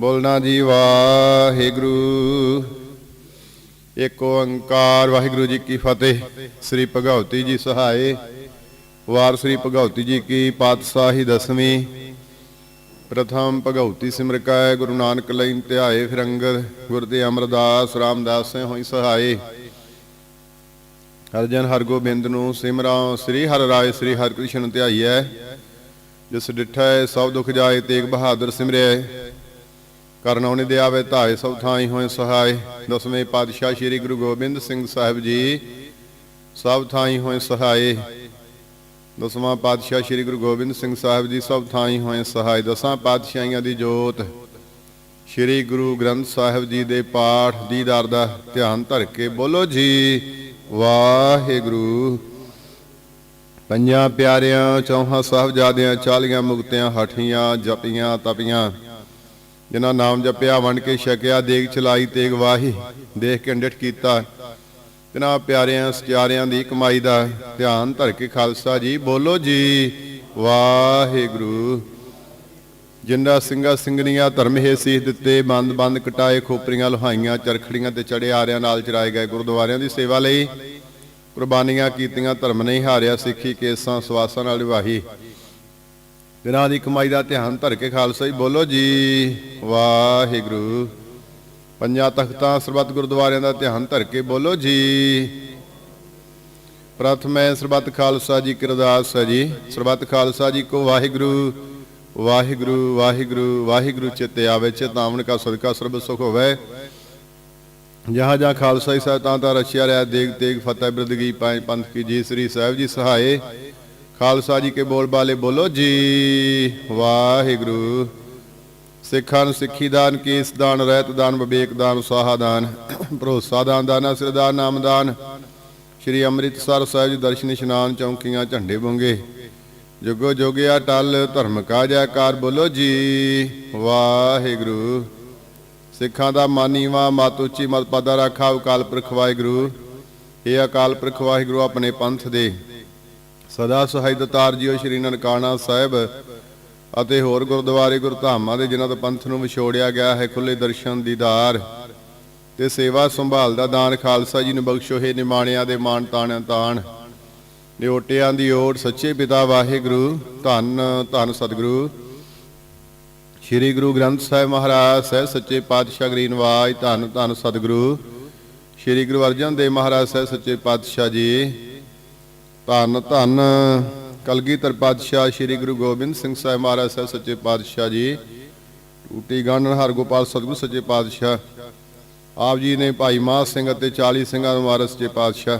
ਬੋਲਣਾ ਜੀ ਵਾਹਿਗੁਰੂ। ਇੱਕ ਓੰਕਾਰ, ਵਾਹਿਗੁਰੂ ਜੀ ਕੀ ਫਤਿਹ। ਸ੍ਰੀ ਭਗਵਤੀ ਜੀ ਸਹਾਏ। ਵਾਰ ਸ੍ਰੀ ਭਗਵਤੀ ਜੀ ਕੀ ਪਾਤਸ਼ਾਹੀ ਦਸਵੀਂ। ਪ੍ਰਥਮ ਭਗਉਤੀ ਸਿਮਰ ਕੈ ਗੁਰੂ ਨਾਨਕ ਲਈ ਧਿਆਏ ਫਿਰ ਗੁਰ ਤੇ ਅਮਰਦਾਸ ਰਾਮਦਾਸ ਸੇ ਹੋਈ ਸਹਾਏ। ਹਰਜਨ ਹਰਗੋਬਿੰਦ ਨੂੰ ਸਿਮਰਾਂ, ਸ੍ਰੀ ਹਰ ਰਾਏ, ਸ੍ਰੀ ਹਰਿਕ੍ਰਿਸ਼ਨ ਧਿਆਈਐ ਜਿਸ ਡਿਠੈ ਸਭ ਦੁਖ ਜਾਏ, ਤੇਗ ਬਹਾਦਰ ਸਿਮਰਿਐ। ਕਰਨ ਉਹਨੇ ਦੇ ਆਵੇ ਧਾਏ, ਸਭ ਥਾਈ ਹੋਏ, ਸਹਾਏ। ਦਸਵੇਂ ਪਾਤਸ਼ਾਹ ਸ੍ਰੀ ਗੁਰੂ ਗੋਬਿੰਦ ਸਿੰਘ ਸਾਹਿਬ ਜੀ, ਸਭ ਥਾਈ ਹੋਏ, ਸਹਾਏ। ਦਸਵਾਂ ਪਾਤਸ਼ਾਹ ਸ੍ਰੀ ਗੁਰੂ ਗੋਬਿੰਦ ਸਿੰਘ ਸਾਹਿਬ ਜੀ, ਸਭ ਥਾਈ ਹੋਏ ਸਹਾਈ ਦਸਾਂ ਪਾਤਸ਼ਾਹੀਆਂ ਦੀ ਜੋਤ ਸ੍ਰੀ ਗੁਰੂ ਗ੍ਰੰਥ ਸਾਹਿਬ ਜੀ ਦੇ ਪਾਠ ਦੀਦਾਰ ਦਾ ਧਿਆਨ ਧਰ ਕੇ ਬੋਲੋ ਜੀ, ਵਾਹਿਗੁਰੂ। ਪੰਜਾਂ ਪਿਆਰਿਆਂ, ਚੌਹਾਂ ਸਾਹਿਬਜ਼ਾਦਿਆਂ, ਚਾਲੀਆਂ ਮੁਕਤਿਆਂ, ਹਠੀਆਂ, ਜਪੀਆਂ, ਤਪੀਆਂ ਜਿਨ੍ਹਾਂ ਨਾਮ ਜਪਿਆ, ਵੰਡ ਕੇ ਛਕਿਆ, ਦੇਗ ਚਲਾਈ, ਤੇਗ ਵਾਹੀ, ਦੇਖ ਕੇ ਅੰਡਿਠ ਕੀਤਾ। ਤਿਨਾਂ ਪਿਆਰਿਆਂ, ਸਚਿਆਰਿਆਂ ਦੀ ਕਮਾਈ ਦਾ ਧਿਆਨ ਧਰ ਕੇ ਖਾਲਸਾ ਜੀ, ਬੋਲੋ ਜੀ, ਵਾਹਿਗੁਰੂ। ਜਿੰਨਾ ਸਿੰਘਾ ਸਿੰਘਣੀਆਂ ਧਰਮ ਹੈ ਸੀਸ ਦਿੱਤੇ, ਬੰਦ ਬੰਦ ਕਟਾਏ ਖੋਪਰੀਆਂ, ਲੋਹਾਈਆਂ, ਚਰਖੜੀਆਂ ਤੇ ਚੜੇ ਆਰਿਆਂ ਨਾਲ ਚਰਾਏ ਗਏ ਗੁਰਦੁਆਰਿਆਂ ਦੀ ਸੇਵਾ ਲਈ। ਕੁਰਬਾਨੀਆਂ ਕੀਤੀਆਂ, ਧਰਮ ਨਹੀਂ ਹਾਰਿਆ, ਸਿੱਖੀ ਕੇਸਾਂ, ਸਵਾਸਾਂ ਨਾਲ ਨਿਭਾਹੀ ਦਿਨਾਂ ਦੀ ਕਮਾਈ ਦਾ ਧਿਆਨ ਧਰ ਕੇ ਖਾਲਸਾ ਜੀ, ਬੋਲੋ ਜੀ, ਵਾਹਿਗੁਰੂ। ਪੰਜਾਂ ਤਖਤਾਂ ਸਰਬੱਤ ਗੁਰਦੁਆਰਿਆਂ ਦਾ ਧਿਆਨ ਧਰ ਕੇ ਬੋਲੋ ਜੀ। ਪ੍ਰਥਮੇ ਸਰਬੱਤ ਖਾਲਸਾ ਜੀ ਕੀ ਅਰਦਾਸ ਹੈ ਜੀ। ਸਰਬੱਤ ਖਾਲਸਾ ਜੀ ਕੋ ਵਾਹਿਗੁਰੂ ਵਾਹਿਗੁਰੂ ਵਾਹਿਗੁਰੂ ਵਾਹਿਗੁਰੂ ਚਿਤ ਆਵੇ, ਚੇਤਾਵਨ ਕਾ ਸਦਕਾ ਸਰਬ ਸੁਖ ਹੋਵੇ। ਜਹਾਂ ਜਹਾਂ ਖਾਲਸਾ ਹੀ ਸਾਹਿਬ ਤਾਂ ਤਾਂ ਰਚਿਆ ਰਿਆ ਦੇਗ ਤੇਗ ਫਤਿਹ ਬਿਰਦਗੀ ਪੰਜ ਪੰਥ ਕੀ ਜੀ, ਸ੍ਰੀ ਸਾਹਿਬ ਜੀ ਸਹਾਏ। ਖਾਲਸਾ ਜੀ ਕੇ ਬੋਲ ਬਾਲੇ ਬੋਲੋ ਜੀ, ਵਾਹਿਗੁਰੂ। ਸਿੱਖਾਂ ਨੂੰ ਸਿੱਖੀ ਦਾਨ, ਕੇਸ ਦਾਨ, ਰਹਿਤ ਦਾਨ, ਵਿਵੇਕ ਦਾਨ ਸਾਹਾ ਦਾਨ, ਭਰੋਸਾ ਦਾਨ ਦਾਨ ਸਿਰਦਾਨ ਨਾਮ ਦਾਨ। ਸ਼੍ਰੀ ਅੰਮ੍ਰਿਤਸਰ ਸਾਹਿਬ ਜੀ ਦਰਸ਼ਨ ਇਸ਼ਨਾਨ ਚੌਂਕੀਆਂ ਝੰਡੇ ਬੁੰਗੇ। ਜੁਗੋ ਜੋਗਿਆ ਟਲ, ਧਰਮ ਕਾ ਜੈਕਾਰ ਬੋਲੋ ਜੀ, ਵਾਹਿਗੁਰੂ। ਸਿੱਖਾਂ ਦਾ ਮਾਨੀਵਾ ਮਤ ਉੱਚੀ, ਮਤ ਪਦਾ ਰਾਖਾ, ਅਕਾਲ ਪੁਰਖ ਵਾਹਿਗੁਰੂ। ਇਹ ਅਕਾਲ ਪੁਰਖ ਵਾਹਿਗੁਰੂ, ਆਪਣੇ ਪੰਥ ਦੇ ਸਦਾ ਸਹਾਈ ਦਤਾਰ ਜੀਓ ਸ਼੍ਰੀ ਨਨਕਾਣਾ ਸਾਹਿਬ ਅਤੇ ਹੋਰ ਗੁਰਦੁਆਰੇ ਗੁਰਧਾਮਾਂ ਦੇ ਜਿਨ੍ਹਾਂ ਤੋਂ ਪੰਥ ਨੂੰ ਵਿਛੋੜਿਆ ਗਿਆ ਹੈ ਖੁੱਲੇ ਦਰਸ਼ਨ ਦੀਦਾਰ ਤੇ ਸੇਵਾ ਸੰਭਾਲ ਦਾ ਦਾਨ ਖਾਲਸਾ ਜੀ ਨੂੰ ਬਖਸ਼ੋ, ਹੈ ਨਿਮਾਣਿਆਂ ਦੇ ਮਾਣ ਤਾਣਿਆਂ ਤਾਣ। ਨਿਓਟਿਆਂ ਦੀ ਓਟ, ਸੱਚੇ ਪਿਤਾ ਵਾਹਿਗੁਰੂ, ਧੰਨ ਧੰਨ ਸਤਿਗੁਰੂ। ਸ੍ਰੀ ਗੁਰੂ ਗ੍ਰੰਥ ਸਾਹਿਬ ਮਹਾਰਾਜ, ਸਹਿ ਸੱਚੇ ਪਾਤਸ਼ਾਹ ਗਰੀਨ ਵਾਜ, ਧੰਨ ਧੰਨ ਸਤਿਗੁਰੂ। ਸ੍ਰੀ ਗੁਰੂ ਅਰਜਨ ਦੇਵ ਮਹਾਰਾਜ, ਸਹਿ ਸੱਚੇ ਪਾਤਸ਼ਾਹ ਜੀ। ਧੰਨ ਧੰਨ ਕਲਗੀਧਰ ਪਾਤਸ਼ਾਹ ਸ੍ਰੀ ਗੁਰੂ ਗੋਬਿੰਦ ਸਿੰਘ ਸਾਹਿਬ ਮਹਾਰਾਜ ਸਾਹਿਬ ਸੱਚੇ ਪਾਤਸ਼ਾਹ ਜੀ। ਟੂਟੀ ਗਾਨਣ ਹਰਗੋਪਾਲ ਸਤਿਗੁਰੂ ਸੱਚੇ ਪਾਤਸ਼ਾਹ। ਆਪ ਜੀ ਨੇ ਭਾਈ ਮਾਹ ਸਿੰਘ ਅਤੇ 40 ਸਿੰਘਾਂ ਨੂੰ ਮਾਰੇ ਸੱਚੇ ਪਾਤਸ਼ਾਹ।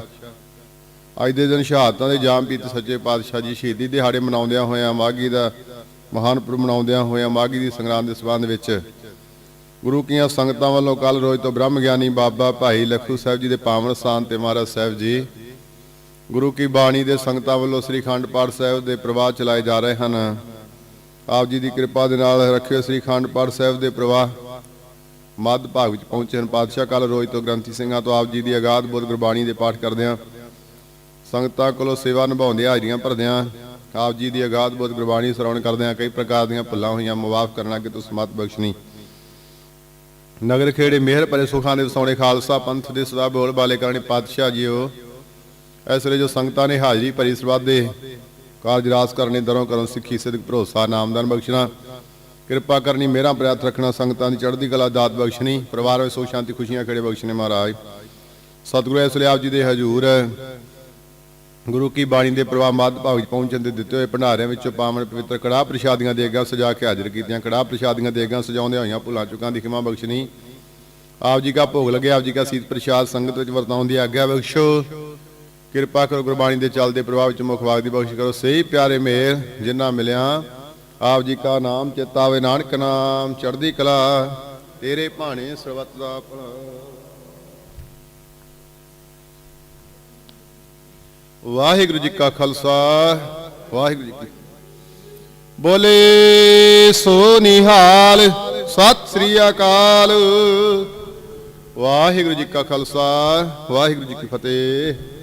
ਅੱਜ ਦੇ ਦਿਨ ਸ਼ਹਾਦਤਾਂ ਦੇ ਜਾਮ ਪੀਤੇ ਸੱਚੇ ਪਾਤਸ਼ਾਹ ਜੀ। ਸ਼ਹੀਦੀ ਦਿਹਾੜੇ ਮਨਾਉਂਦਿਆਂ ਹੋਇਆਂ ਮਾਘੀ ਦਾ ਮਹਾਨ ਪੁਰਬ ਮਨਾਉਂਦਿਆਂ ਹੋਇਆਂ ਮਾਘੀ ਦੀ ਸੰਗਰਾਂਦ ਦੇ ਸਬੰਧ ਵਿੱਚ ਗੁਰੂ ਕੀਆਂ ਸੰਗਤਾਂ ਵੱਲੋਂ ਕੱਲ ਰੋਜ਼ ਤੋਂ ਬ੍ਰਹਮ ਗਿਆਨੀ ਬਾਬਾ ਭਾਈ ਲਖੂ ਸਾਹਿਬ ਜੀ ਦੇ ਪਾਵਨ ਸਥਾਨ ਤੇ ਮਹਾਰਾਜ ਸਾਹਿਬ ਜੀ ਗੁਰੂ ਕੀ ਬਾਣੀ ਦੇ ਸੰਗਤਾਂ ਵੱਲੋਂ ਸ੍ਰੀ ਖੰਡ ਪਾਠ ਸਾਹਿਬ ਦੇ ਪ੍ਰਵਾਹ ਚਲਾਏ ਜਾ ਰਹੇ ਹਨ। ਆਪ ਜੀ ਦੀ ਕਿਰਪਾ ਦੇ ਨਾਲ ਰੱਖਿਓ ਸ੍ਰੀ ਖੰਡ ਪਾਠ ਸਾਹਿਬ ਦੇ ਪ੍ਰਵਾਹ। ਮੱਧ ਭਾਗ ਵਿੱਚ ਪਹੁੰਚੇ ਹਨ। ਪਾਤਸ਼ਾਹ ਕੱਲ ਰੋਜ਼ ਤੋਂ ਗ੍ਰੰਥੀ ਸਿੰਘਾਂ ਤੋਂ ਆਪ ਜੀ ਦੀ ਅਗਾਧ ਬੁੱਧ ਗੁਰਬਾਣੀ ਦੇ ਪਾਠ ਕਰਦਿਆਂ ਸੰਗਤਾਂ ਕੋਲੋਂ ਸੇਵਾ ਨਿਭਾਉਂਦਿਆਂ ਹਾਜ਼ਰੀਆਂ ਭਰਦਿਆਂ ਆਪ ਜੀ ਦੀ ਆਗਾਦ ਬੁੱਧ ਗੁਰਬਾਣੀ ਸ਼ਰਵਣ ਕਰਦਿਆਂ ਕਈ ਪ੍ਰਕਾਰ ਦੀਆਂ ਭੁੱਲਾਂ ਹੋਈਆਂ ਮਾਫ ਕਰਨਾ ਕਿ ਤੁਸ ਮਤ ਬਖਸ਼ਣੀ। ਨਗਰ ਖੇੜੇ ਮਿਹਰ ਭਰੇ ਸੁਖਾਂ ਦੇ ਵਸਾਉਣੇ, ਖਾਲਸਾ ਪੰਥ ਦੇ ਸਦਾ ਬੋਲ ਬਾਲੇ ਕਰਨੀ ਪਾਤਸ਼ਾਹ ਜੀਓ। ਇਸ ਵੇਲੇ ਜੋ ਸੰਗਤਾਂ ਨੇ ਹਾਜ਼ਰੀ ਭਰੀ ਸਰਬੱਤ ਦੇ ਕਾਰਜ ਰਾਸ ਕਰਨੇ ਦਰੋਂ ਕਰੋ ਸਿੱਖੀ ਸਿੱਧਕ ਭਰੋਸਾ ਨਾਮਦਾਨ ਬਖਸ਼ਣਾ, ਕਿਰਪਾ ਕਰਨੀ ਮੇਰਾ ਪ੍ਰਿਆਤ ਰੱਖਣਾ, ਸੰਗਤਾਂ ਦੀ ਚੜ੍ਹਦੀ ਕਲਾ ਦਾਤ ਬਖਸ਼ਣੀ, ਪਰਿਵਾਰ ਵਿੱਚ ਸੁਖ ਸ਼ਾਂਤੀ ਖੁਸ਼ੀਆਂ ਖੇੜੇ ਬਖਸ਼ਣੇ ਮਹਾਰਾਜ। ਸਤਿਗੁਰੂ ਇਸ ਵੇਲੇ ਆਪ ਜੀ ਦੇ ਹਜੂਰ, ਗੁਰੂ ਕੀ ਬਾਣੀ ਦੇ ਪ੍ਰਵਾਹ ਮੱਧ ਭਾਗ ਵਿੱਚ ਪਹੁੰਚਣ ਦੇ ਦਿੱਤੇ ਹੋਏ ਭੰਡਾਰਿਆਂ ਵਿੱਚੋਂ ਪਾਵਨ ਪਵਿੱਤਰ ਕੜਾਹ ਪ੍ਰਸ਼ਾਦੀਆਂ ਦੇਗਾ ਸਜਾ ਕੇ ਹਾਜ਼ਰ ਕੀਤੀਆਂ। ਕੜਾਹ ਪ੍ਰਸ਼ਾਦੀਆਂ ਦੇਗਾ ਸਜਾਉਂਦੇ ਹੋਈਆਂ ਭੁੱਲਾਂ ਚੁੱਕਾਂ ਦੀ ਖਿਮਾ ਬਖਸ਼ਣੀ। ਆਪ ਜੀ ਦਾ ਭੋਗ ਲੱਗੇ ਆਪ ਜੀ ਦਾ ਸੀਤ ਪ੍ਰਸ਼ਾਦ ਸੰਗਤ ਵਿੱਚ ਵਰਤਾਉਣ ਦੀ ਆਗਿਆ ਬਖਸ਼ੋ। ਕਿਰਪਾ ਕਰੋ ਗੁਰਬਾਣੀ ਦੇ ਚੱਲਦੇ ਪ੍ਰਭਾਵ ਵਿੱਚ ਮੁਖ ਵਾਗ ਦੀ ਬਖਸ਼ਿਸ਼ ਕਰੋ। ਸਹੀ ਪਿਆਰੇ ਮੇਰ ਜਿਨ੍ਹਾਂ ਮਿਲਿਆ, ਆਪ ਜੀ ਕਾ ਨਾਮ ਚੇਤਾਵੇ ਨਾਨਕ ਨਾਮ, ਚੜ੍ਹਦੀ ਕਲਾ, ਤੇਰੇ ਭਾਣੇ ਸਰਬਤ ਦਾ ਭਲਾ। ਵਾਹਿਗੁਰੂ ਜੀ ਕਾ ਖਾਲਸਾ, ਵਾਹਿਗੁਰੂ ਜੀ ਕੀ ਬੋਲੇ ਸੋ ਨਿਹਾਲ, ਸਤਿ ਸ੍ਰੀ ਅਕਾਲ। ਵਾਹਿਗੁਰੂ ਜੀ ਕਾ ਖਾਲਸਾ, ਵਾਹਿਗੁਰੂ ਜੀ ਕੀ ਫਤਿਹ।